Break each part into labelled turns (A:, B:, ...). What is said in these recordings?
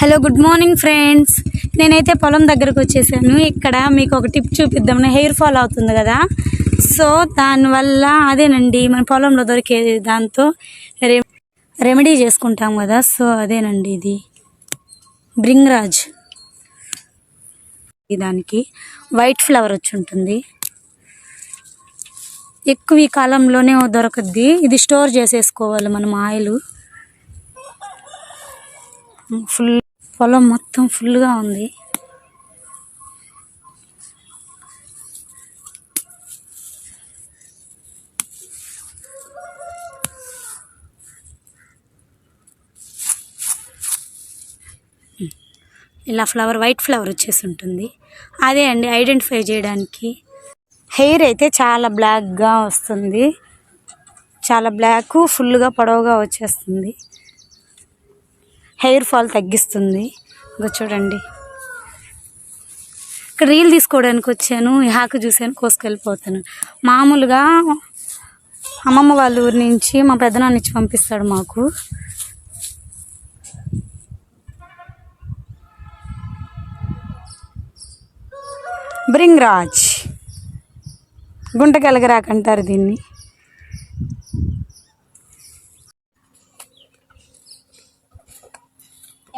A: Hello good morning friends నేనైతే పొలం దగ్గరకు వచ్చేసాను. ఇక్కడ మీకు ఒక టిప్ చూపిద్దామని హెయిర్ ఫాల్ అవుతుంది కదా? సో దానివల్ల అదేనండి మన పొలంలో దొరికేది దాంతో రె రెమెడీ చేసుకుంటాం కదా? సో అదేనండి ఇది. బ్రింగ్రాజ్ దానికి వైట్ ఫ్లవర్ వచ్చి ఉంటుంది. ఎక్కువ ఈ కాలంలోనే దొరకద్ది. ఇది స్టోర్ చేసేసుకోవాలి మనం ఆయిల్. ఫుల్ పొలం మొత్తం ఫుల్గా ఉంది. ఇలా ఫ్లవర్ వైట్ ఫ్లవర్ వచ్చేసి ఉంటుంది. అదే అండి ఐడెంటిఫై చేయడానికి. హెయిర్ అయితే చాలా బ్లాక్గా వస్తుంది. చాలా బ్లాక్ ఫుల్గా పొడవుగా వచ్చేస్తుంది. హెయిర్ ఫాల్ తగ్గిస్తుంది. ఇంకా చూడండి. ఇక్కడ రీల్ తీసుకోవడానికి వచ్చాను ఈ ఆకు చూసాను కోసుకెళ్ళిపోతాను. మామూలుగా అమ్మమ్మ వాళ్ళ ఊరి నుంచి మా పెద్దనాన్న ఇచ్చి పంపిస్తాడు మాకు. బ్రింగ్ రాజ్ గుంటకెలగరాకు అంటారు దీన్ని.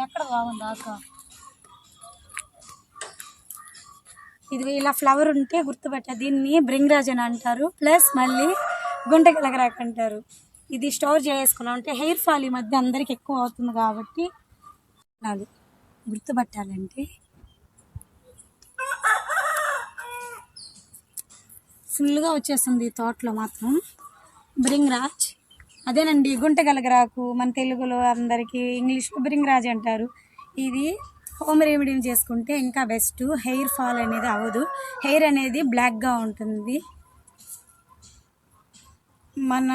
A: ఎక్కడ బాగుంది ఆకు? ఇది ఇలా ఫ్లవర్ ఉంటే గుర్తుపట్ట. దీన్ని బ్రింగ్రాజ్ అని అంటారు. ప్లస్ మళ్ళీ గుంటకెలగరాకు అంటారు. ఇది స్టోర్ చేసుకున్నాం. అంటే హెయిర్ ఫాల్ ఈ మధ్య అందరికి ఎక్కువ అవుతుంది కాబట్టి అది గుర్తుపట్టాలంటే. ఫుల్గా వచ్చేస్తుంది ఈ తోటలో మాత్రం. బ్రింగ్రాజ్ అదేనండి గుంటగలగరాకు మన తెలుగులో అందరికీ ఇంగ్లీష్ బ్రింగ్రాజ్ అంటారు. ఇది హోమ్ రెమెడీ చేసుకుంటే ఇంకా బెస్ట్. హెయిర్ ఫాల్ అనేది అవ్వదు. హెయిర్ అనేది బ్లాక్గా ఉంటుంది. మన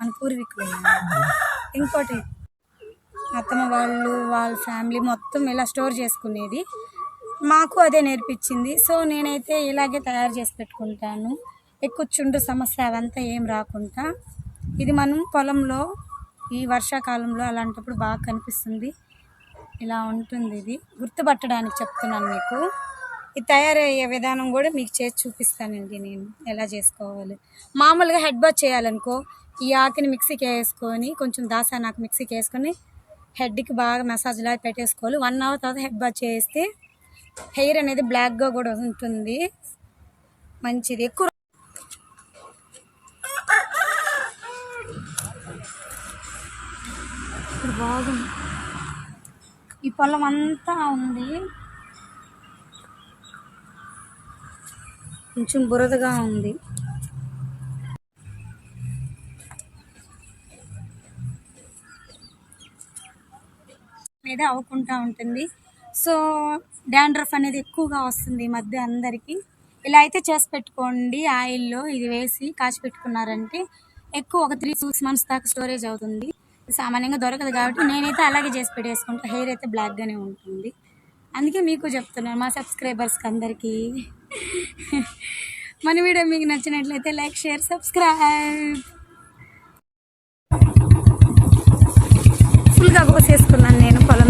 A: మన పూర్వీకులు ఇంకోటి అత్తమ్మ వాళ్ళు వాళ్ళ ఫ్యామిలీ మొత్తం ఇలా స్టోర్ చేసుకునేది. మాకు అదే నేర్పించింది. సో నేనైతే ఇలాగే తయారు చేసి పెట్టుకుంటాను. ఎక్కువ చుండు సమస్య అవంతా ఏం రాకుండా ఇది మనం పొలంలో ఈ వర్షాకాలంలో అలాంటప్పుడు బాగా కనిపిస్తుంది. ఇలా ఉంటుంది ఇది. గుర్తుపట్టడానికి చెప్తున్నాను మీకు. ఇది తయారయ్యే విధానం కూడా మీకు చేసి చూపిస్తానండి నేను ఎలా చేసుకోవాలి. మామూలుగా హెడ్ బాత్ చేయాలనుకో ఈ ఆకుని మిక్సీకి వేసుకొని కొంచెం దాసా నాకు మిక్సీకి వేసుకొని హెడ్కి బాగా మసాజ్ లాగా పెట్టేసుకోవాలి. వన్ అవర్ తర్వాత హెడ్ బాత్ చేస్తే హెయిర్ అనేది బ్లాక్గా కూడా ఉంటుంది. మంచిది. ఎక్కువ ఇప్పుడు బాగుంది. ఈ పొలం అంతా ఉంది. కొంచెం బురదగా ఉంది. అనేది అవ్వకుండా ఉంటుంది. సో డాండ్రఫ్ అనేది ఎక్కువగా వస్తుంది ఈ మధ్య అందరికీ. ఇలా అయితే చేసి పెట్టుకోండి ఆయిల్లో ఇది వేసి కాచి పెట్టుకున్నారంటే ఎక్కువ ఒక త్రీ సిక్స్ మంత్స్ దాకా స్టోరేజ్ అవుతుంది. సామాన్యంగా దొరకదు కాబట్టి నేనైతే అలాగే చేసి పెట్టేసుకుంటా. హెయిర్ అయితే బ్లాక్గానే ఉంటుంది. అందుకే మీకు చెప్తున్నాను మా సబ్స్క్రైబర్స్కి అందరికీ. మన వీడియో మీకు నచ్చినట్లయితే లైక్ షేర్ సబ్స్క్రైబ్ ఫుల్గా కోసేసుకున్నాను నేను పొలం